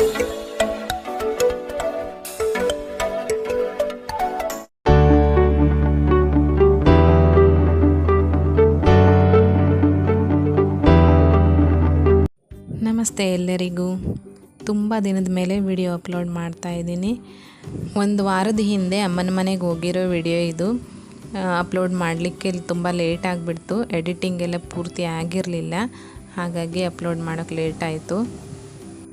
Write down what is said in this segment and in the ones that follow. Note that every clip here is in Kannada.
ನಮಸ್ತೆ ಎಲ್ಲರಿಗೂ. ತುಂಬ ದಿನದ ಮೇಲೆ ವಿಡಿಯೋ ಅಪ್ಲೋಡ್ ಮಾಡ್ತಾ ಇದ್ದೀನಿ. ಒಂದು ವಾರದ ಹಿಂದೆ ಅಮ್ಮನ ಮನೆಗೆ ಹೋಗಿರೋ ವಿಡಿಯೋ ಇದು. ಅಪ್ಲೋಡ್ ಮಾಡಲಿಕ್ಕೆ ತುಂಬ ಲೇಟ್ ಆಗಿಬಿಡ್ತು. ಎಡಿಟಿಂಗ್ ಎಲ್ಲ ಪೂರ್ತಿ ಆಗಿರಲಿಲ್ಲ. ಹಾಗಾಗಿ ಅಪ್ಲೋಡ್ ಮಾಡೋಕ್ಕೆ ಲೇಟ್ ಆಯಿತು.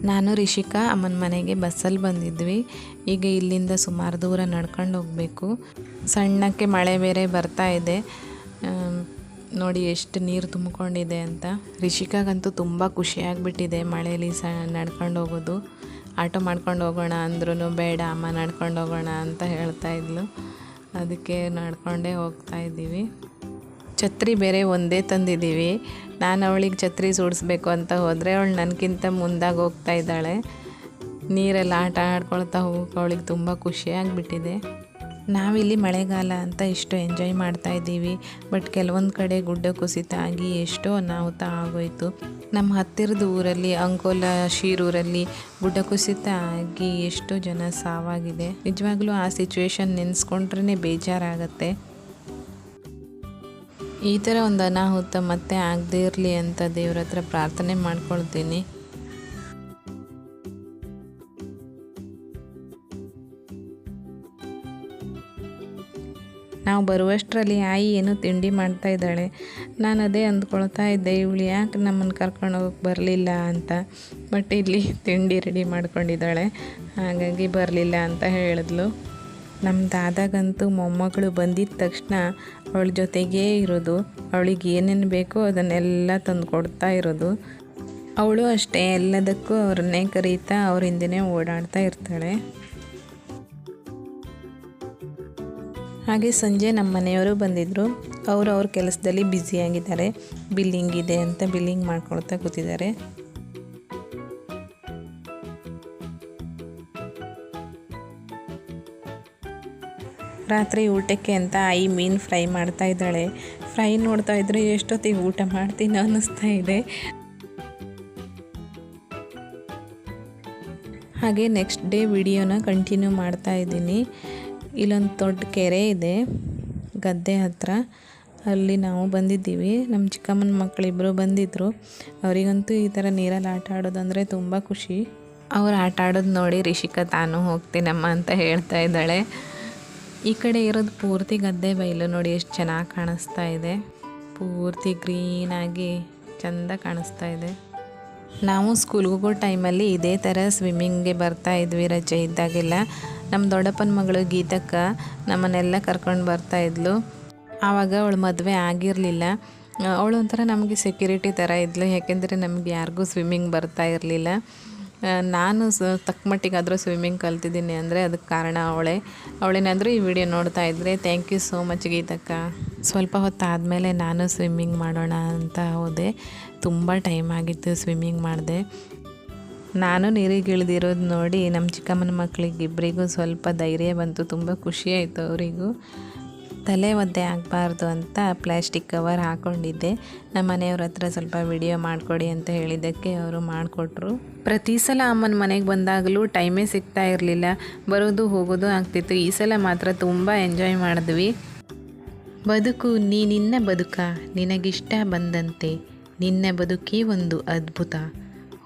ನಾನು ರಿಷಿಕಾ ಅಮ್ಮನ ಮನೆಗೆ ಬಸ್ಸಲ್ಲಿ ಬಂದಿದ್ವಿ. ಈಗ ಇಲ್ಲಿಂದ ಸುಮಾರು ದೂರ ನಡ್ಕೊಂಡು ಹೋಗಬೇಕು. ಸಣ್ಣಕ್ಕೆ ಮಳೆ ಬೇರೆ ಬರ್ತಾ ಇದೆ. ನೋಡಿ ಎಷ್ಟು ನೀರು ತುಂಬಿಕೊಂಡಿದೆ ಅಂತ. ರಿಷಿಕಾಗಂತೂ ತುಂಬ ಖುಷಿಯಾಗಿಬಿಟ್ಟಿದೆ ಮಳೆಯಲ್ಲಿ ಸ ನಡ್ಕೊಂಡು ಹೋಗೋದು. ಆಟೋ ಮಾಡ್ಕೊಂಡು ಹೋಗೋಣ ಅಂದ್ರೂ ಬೇಡ, ಅಮ್ಮ ನಡ್ಕೊಂಡು ಹೋಗೋಣ ಅಂತ ಹೇಳ್ತಾ ಇದ್ಲು. ಅದಕ್ಕೆ ನಡ್ಕೊಂಡೇ ಹೋಗ್ತಾ ಇದ್ದೀವಿ. ಛತ್ರಿ ಬೇರೆ ಒಂದೇ ತಂದಿದ್ದೀವಿ. ನಾನು ಅವಳಿಗೆ ಛತ್ರಿ ಸೂಡಿಸ್ಬೇಕು ಅಂತ ಹೋದರೆ ಅವಳು ನನಗಿಂತ ಮುಂದಾಗಿ ಹೋಗ್ತಾ ಇದ್ದಾಳೆ. ನೀರೆಲ್ಲ ಆಟ ಆಡ್ಕೊಳ್ತಾ ಹೋಗಕ್ಕೆ ಅವಳಿಗೆ ತುಂಬ ಖುಷಿಯಾಗಿಬಿಟ್ಟಿದೆ ನಾವಿಲ್ಲಿ ಮಳೆಗಾಲ ಅಂತ ಇಷ್ಟು ಎಂಜಾಯ್ ಮಾಡ್ತಾ ಇದ್ದೀವಿ. ಬಟ್ ಕೆಲವೊಂದು ಕಡೆ ಗುಡ್ಡ ಕುಸಿತ ಆಗಿ ಎಷ್ಟೋ ಅನಾಹುತ ಆಗೋಯ್ತು. ನಮ್ಮ ಹತ್ತಿರದ ಊರಲ್ಲಿ, ಅಂಕೋಲ ಶೀರೂರಲ್ಲಿ ಗುಡ್ಡ ಕುಸಿತ ಆಗಿ ಎಷ್ಟೋ ಜನ ಸಾವಾಗಿದೆ. ನಿಜವಾಗ್ಲೂ ಆ ಸಿಚುವೇಶನ್ ನೆನೆಸ್ಕೊಂಡ್ರೇ ಬೇಜಾರಾಗತ್ತೆ. ಈ ಥರ ಒಂದು ಅನಾಹುತ ಮತ್ತೆ ಆಗದೇ ಇರಲಿ ಅಂತ ದೇವ್ರ ಹತ್ರ ಪ್ರಾರ್ಥನೆ ಮಾಡ್ಕೊಳ್ತೀನಿ. ನಾವು ಬರುವಷ್ಟರಲ್ಲಿ ಆಯಿ ಏನು ತಿಂಡಿ ಮಾಡ್ತಾ ಇದ್ದಾಳೆ. ನಾನು ಅದೇ ಅಂದ್ಕೊಳ್ತಾ ಇದ್ದೆ, ಇವಳು ಯಾಕೆ ನಮ್ಮನ್ನು ಕರ್ಕೊಂಡು ಹೋಗಕ್ಕೆ ಬರಲಿಲ್ಲ ಅಂತ? ಬಟ್ ಇಲ್ಲಿ ತಿಂಡಿ ರೆಡಿ ಮಾಡ್ಕೊಂಡಿದ್ದಾಳೆ. ಹಾಗಾಗಿ ಬರಲಿಲ್ಲ ಅಂತ ಹೇಳಿದ್ಲು. ನಮ್ಮ ದಾದಾಗಂತೂ ಮೊಮ್ಮಗಳು ಬಂದಿದ್ದ ತಕ್ಷಣ ಅವಳ ಜೊತೆಗೇ ಇರೋದು, ಅವಳಿಗೆ ಏನೇನು ಬೇಕೋ ಅದನ್ನೆಲ್ಲ ತಂದು ಕೊಡ್ತಾ ಇರೋದು. ಅವಳು ಅಷ್ಟೇ, ಎಲ್ಲದಕ್ಕೂ ಅವ್ರನ್ನೇ ಕರೀತಾ ಅವ್ರ ಹಿಂದೆನೇ ಓಡಾಡ್ತಾ ಇರ್ತಾಳೆ. ಹಾಗೆ ಸಂಜೆ ನಮ್ಮ ಮನೆಯವರು ಬಂದಿದ್ದರು ಅವರು ಅವ್ರ ಕೆಲಸದಲ್ಲಿ ಬ್ಯುಸಿಯಾಗಿದ್ದಾರೆ. ಬಿಲ್ಲಿಂಗ್ ಇದೆ ಅಂತ ಬಿಲ್ಲಿಂಗ್ ಮಾಡ್ಕೊಳ್ತಾ ಕೂತಿದ್ದಾರೆ. ರಾತ್ರಿ ಊಟಕ್ಕೆ ಅಂತ ಐ ಮೀನು ಫ್ರೈ ಮಾಡ್ತಾ ಇದ್ದಾಳೆ. ಫ್ರೈ ನೋಡ್ತಾ ಇದ್ರೆ ಎಷ್ಟೊತ್ತಿಗೆ ಊಟ ಮಾಡ್ತೀನಿ ಅನ್ನಿಸ್ತಾ ಇದೆ. ಹಾಗೆ ನೆಕ್ಸ್ಟ್ ಡೇ ವಿಡಿಯೋನ ಕಂಟಿನ್ಯೂ ಮಾಡ್ತಾ ಇದ್ದೀನಿ. ಇಲ್ಲೊಂದು ದೊಡ್ಡ ಕೆರೆ ಇದೆ, ಗದ್ದೆ ಹತ್ರ. ಅಲ್ಲಿ ನಾವು ಬಂದಿದ್ದೀವಿ. ನಮ್ಮ ಚಿಕ್ಕಮ್ಮನ ಮಕ್ಕಳಿಬ್ಬರು ಬಂದಿದ್ದರು ಅವರಿಗಂತೂ ಈ ಥರ ನೀರಲ್ಲಿ ಆಟ ಆಡೋದಂದರೆ ತುಂಬ ಖುಷಿ. ಅವ್ರು ಆಟ ಆಡೋದು ನೋಡಿ ರಿಷಿಕಾ, ತಾನು ಹೋಗ್ತೀನಮ್ಮ ಅಂತ ಹೇಳ್ತಾ ಇದ್ದಾಳೆ. ಈ ಕಡೆ ಇರೋದು ಪೂರ್ತಿ ಗದ್ದೆ ಬಯಲು ನೋಡಿ, ಎಷ್ಟು ಚೆನ್ನಾಗಿ ಕಾಣಿಸ್ತಾ ಇದೆ. ಪೂರ್ತಿ ಗ್ರೀನಾಗಿ ಚೆಂದ ಕಾಣಿಸ್ತಾ ಇದೆ. ನಾವು ಸ್ಕೂಲ್ಗೆ ಹೋಗೋ ಟೈಮಲ್ಲಿ ಇದೇ ಥರ ಸ್ವಿಮ್ಮಿಂಗ್ಗೆ ಬರ್ತಾ ಇದ್ವಿ ರಜೆ ಇದ್ದಾಗೆಲ್ಲ. ನಮ್ಮ ದೊಡ್ಡಪ್ಪನ ಮಗಳು ಗೀತಕ್ಕ ನಮ್ಮನ್ನೆಲ್ಲ ಕರ್ಕೊಂಡು ಬರ್ತಾ ಇದ್ಲು. ಆವಾಗ ಅವಳು ಮದುವೆ ಆಗಿರಲಿಲ್ಲ. ಅವಳು ಒಂಥರ ನಮಗೆ ಸೆಕ್ಯೂರಿಟಿ ಥರ ಇದ್ಲು, ಯಾಕೆಂದರೆ ನಮ್ಗೆ ಯಾರಿಗೂ ಸ್ವಿಮ್ಮಿಂಗ್ ಬರ್ತಾ ಇರಲಿಲ್ಲ. ನಾನು ಸ ತಕ್ಕ ಮಟ್ಟಿಗಾದರೂ ಸ್ವಿಮ್ಮಿಂಗ್ ಕಲ್ತಿದ್ದೀನಿ ಅಂದರೆ ಅದಕ್ಕೆ ಕಾರಣ ಅವಳೇ. ಅವಳೇನಾದರೂ ಈ ವಿಡಿಯೋ ನೋಡ್ತಾ ಇದ್ದರೆ ಥ್ಯಾಂಕ್ ಯು ಸೋ ಮಚ್ ಗೀತಕ್ಕ. ಸ್ವಲ್ಪ ಹೊತ್ತಾದಮೇಲೆ ನಾನು ಸ್ವಿಮ್ಮಿಂಗ್ ಮಾಡೋಣ ಅಂತ ಹೋದೆ. ತುಂಬ ಟೈಮ್ ಆಗಿತ್ತು ಸ್ವಿಮ್ಮಿಂಗ್ ಮಾಡಿದೆ. ನಾನು ನೀರಿಗೆ ಇಳಿದಿರೋದು ನೋಡಿ ನಮ್ಮ ಚಿಕ್ಕಮ್ಮನ ಮಕ್ಕಳಿಗೆ ಇಬ್ಬರಿಗೂ ಸ್ವಲ್ಪ ಧೈರ್ಯ ಬಂತು. ತುಂಬ ಖುಷಿ ಆಯಿತು ಅವರಿಗೂ. ತಲೆ ಒದ್ದೆ ಆಗಬಾರ್ದು ಅಂತ ಪ್ಲ್ಯಾಸ್ಟಿಕ್ ಕವರ್ ಹಾಕ್ಕೊಂಡಿದ್ದೆ ನಮ್ಮ ಮನೆಯವ್ರ ಹತ್ರ ಸ್ವಲ್ಪ ವಿಡಿಯೋ ಮಾಡಿಕೊಡಿ ಅಂತ ಹೇಳಿದ್ದಕ್ಕೆ ಅವರು ಮಾಡಿಕೊಟ್ರು. ಪ್ರತಿ ಸಲ ಅಮ್ಮನ ಮನೆಗೆ ಬಂದಾಗಲೂ ಟೈಮೇ ಸಿಗ್ತಾ ಇರಲಿಲ್ಲ. ಬರೋದು ಹೋಗೋದು ಆಗ್ತಿತ್ತು. ಈ ಸಲ ಮಾತ್ರ ತುಂಬ ಎಂಜಾಯ್ ಮಾಡಿದ್ವಿ. ಬದುಕು ನೀ ನಿನ್ನ ಬದುಕ, ನಿನಗಿಷ್ಟ ಬಂದಂತೆ, ನಿನ್ನ ಬದುಕೇ ಒಂದು ಅದ್ಭುತ.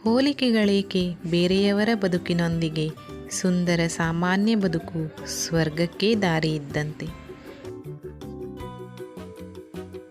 ಹೋಲಿಕೆಗಳೇಕೆ? ಬೇರೆಯವರ ಬದುಕಿನೊಂದಿಗೆ, ಸುಂದರ ಸಾಮಾನ್ಯ ಬದುಕು, ಸ್ವರ್ಗಕ್ಕೆ ದಾರಿ ಇದ್ದಂತೆ.